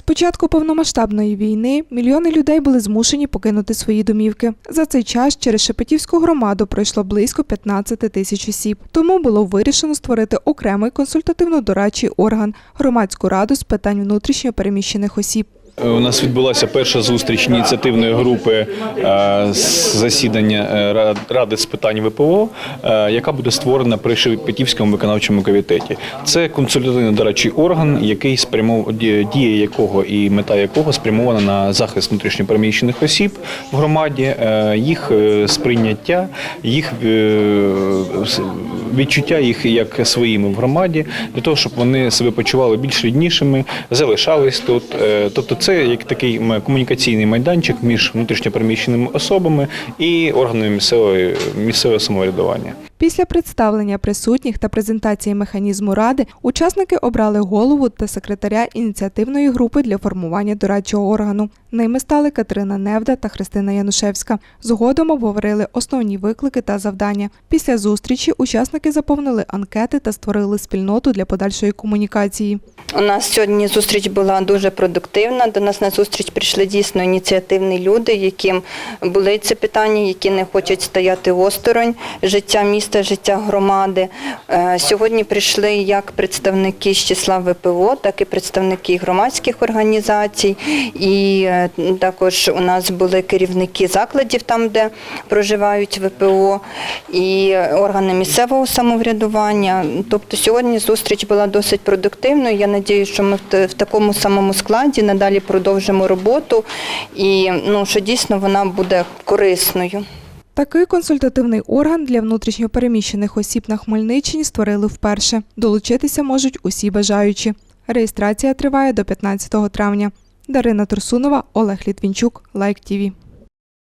початку повномасштабної війни мільйони людей були змушені покинути свої домівки. За цей час через Шепетівську громаду пройшло близько 15 тисяч осіб. Тому було вирішено створити окремий консультативно-дорадчий орган громадську раду з питань внутрішньо переміщених осіб. У нас відбулася перша зустріч ініціативної групи е, засідання е, Ради з питань ВПО, е, яка буде створена при Шепетівському виконавчому комітеті. Це консультативно-дорадчий орган, який спрямов дія якого і мета якого спрямована на захист внутрішньопереміщених осіб в громаді, е, їх е, сприйняття, їх е, відчуття їх як своїми в громаді, для того, щоб вони себе почували більш ріднішими, залишались тут. Е, Тобто, це як такий комунікаційний майданчик між внутрішньопереміщеними особами і органами місцевої місцевого самоврядування. Після представлення присутніх та презентації механізму ради учасники обрали голову та секретаря ініціативної групи для формування дорадчого органу. Ними стали Катерина Невда та Христина Янушевська. Згодом обговорили основні виклики та завдання. Після зустрічі учасники заповнили анкети та створили спільноту для подальшої комунікації. У нас сьогодні зустріч була дуже продуктивна. До нас на зустріч прийшли дійсно ініціативні люди, яким були ці питання, які не хочуть стояти осторонь життя міста, життя громади. Е, Сьогодні прийшли як представники з числа ВПО, так і представники громадських організацій. І е, також у нас були керівники закладів, там де проживають ВПО, і органи місцевого самоврядування. Тобто сьогодні зустріч була досить продуктивною. Я надію, що ми в такому самому складі надалі продовжимо роботу і ну, що дійсно вона буде корисною. Такий консультативний орган для внутрішньопереміщених осіб на Хмельниччині створили вперше. Долучитися можуть усі бажаючі. Реєстрація триває до 15 травня. Дарина Турсунова, Олег Літвінчук, Лайк ТІВІ.